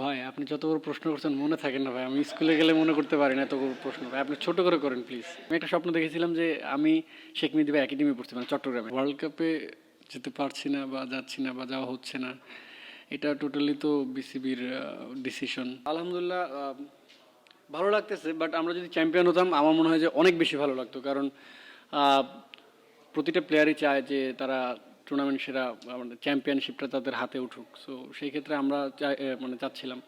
ভাই, আপনি যত বড় প্রশ্ন করছেন, মনে থাকে না ভাই, আমি স্কুলে গেলে মনে করতে পারি না এত বড় প্রশ্ন। ভাই, আপনি ছোট করে করেন প্লিজ আমি একটা স্বপ্ন দেখেছিলাম যে, আমি শেখ মুজিব একাডেমি পড়ছি মানে চট্টগ্রামে। ওয়ার্ল্ড কাপে যেতে পারছি না বা যাচ্ছি না বা যাওয়া হচ্ছে না, এটা টোটালি তো বিসিবির ডিসিশন আলহামদুলিল্লাহ ভালো লাগতেছে বাট আমরা যদি চ্যাম্পিয়ন হতাম, আমার মনে হয় যে অনেক বেশি ভালো লাগতো। কারণ প্রতিটা প্লেয়ারই চায় যে তারা টুর্নামেন্ট সেরা আমাদের চ্যাম্পিয়নশিপটা তাদের হাতে উঠুক। সো সেই ক্ষেত্রে আমরা মানে চাচ্ছিলাম।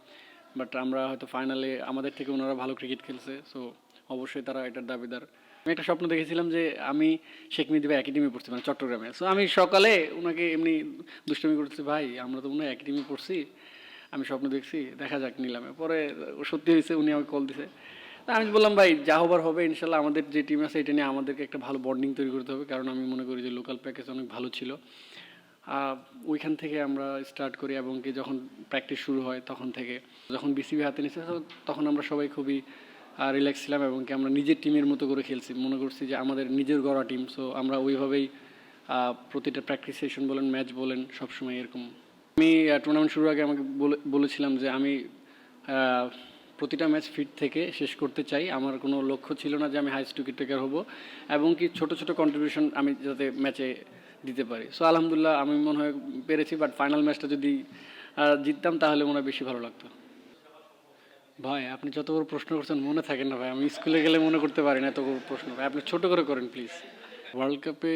বাট আমরা হয়তো ফাইনালে আমাদের থেকে ওনারা ভালো ক্রিকেট খেলছে। সো অবশ্যই তারা এটার দাবিদার। আমি একটা স্বপ্ন দেখেছিলাম যে আমি শেখ মুজিব একাডেমি পড়ছি মানে চট্টগ্রামে। সো আমি সকালে ওনাকে এমনি দুষ্টমি করতেছি, ভাই, আমরা তো মনে হয় একাডেমি পড়ছি। আমি স্বপ্ন দেখছি, দেখা যাক, নিলামে। পরে সত্যি হয়েছে, উনি আমাকে কল দিছে। আমি বললাম, ভাই, যা হবার হবে, ইনশাল্লাহ আমাদের যে টিম আছে, এটা নিয়ে আমাদেরকে একটা ভালো বন্ডিং তৈরি করতে হবে। কারণ আমি মনে করি যে লোকাল প্যাকেজ অনেক ভালো ছিল। ওইখান থেকে আমরা স্টার্ট করি এবং কি যখন প্র্যাকটিস শুরু হয় তখন থেকে। যখন বিসিবি হাতে নিচ্ছে তখন আমরা সবাই খুবই রিল্যাক্স ছিলাম এবং কি আমরা নিজের টিমের মতো করে খেলছি। মনে করছি যে আমাদের নিজের গড়া টিম সো আমরা ওইভাবেই প্রতিটা প্র্যাকটিস সেশন বলেন ম্যাচ বলেন, সবসময় এরকম। আমি টুর্নামেন্ট শুরুর আগে আমাকে বলে- বলেছিলাম যে আমি প্রতিটা ম্যাচ ফিট থেকে শেষ করতে চাই। আমার কোনো লক্ষ্য ছিল না যে আমি হাইস্ট উইকেট টেকার হব এবং কি ছোট ছোট কন্ট্রিবিউশন আমি যাতে ম্যাচে দিতে পারি। সো আলহামদুলিল্লাহ আমি মনে হয় পেরেছি বাট ফাইনাল ম্যাচটা যদি জিততাম তাহলে মনে হয় বেশি ভালো লাগতো। ভাই, আপনি যত বড় প্রশ্ন করছেন মনে থাকে না ভাই, আমি স্কুলে গেলে মনে করতে পারি না এত বড় প্রশ্ন। ভাই, আপনি ছোট করে করেন প্লিজ ওয়ার্ল্ড কাপে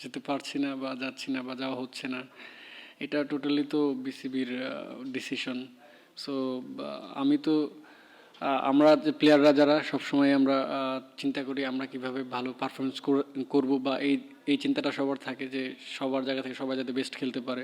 যেতে পারছি না বা যাচ্ছি না বা যাওয়া হচ্ছে না, এটা টোটালি তো বিসিবির ডিসিশন সো আমি তো আমরা যে প্লেয়াররা যারা, সবসময় আমরা চিন্তা করি আমরা কীভাবে ভালো পারফরমেন্স করব বা এই এই চিন্তাটা সবার থাকে যে সবার জায়গা থেকে সবাই যাতে বেস্ট খেলতে পারে।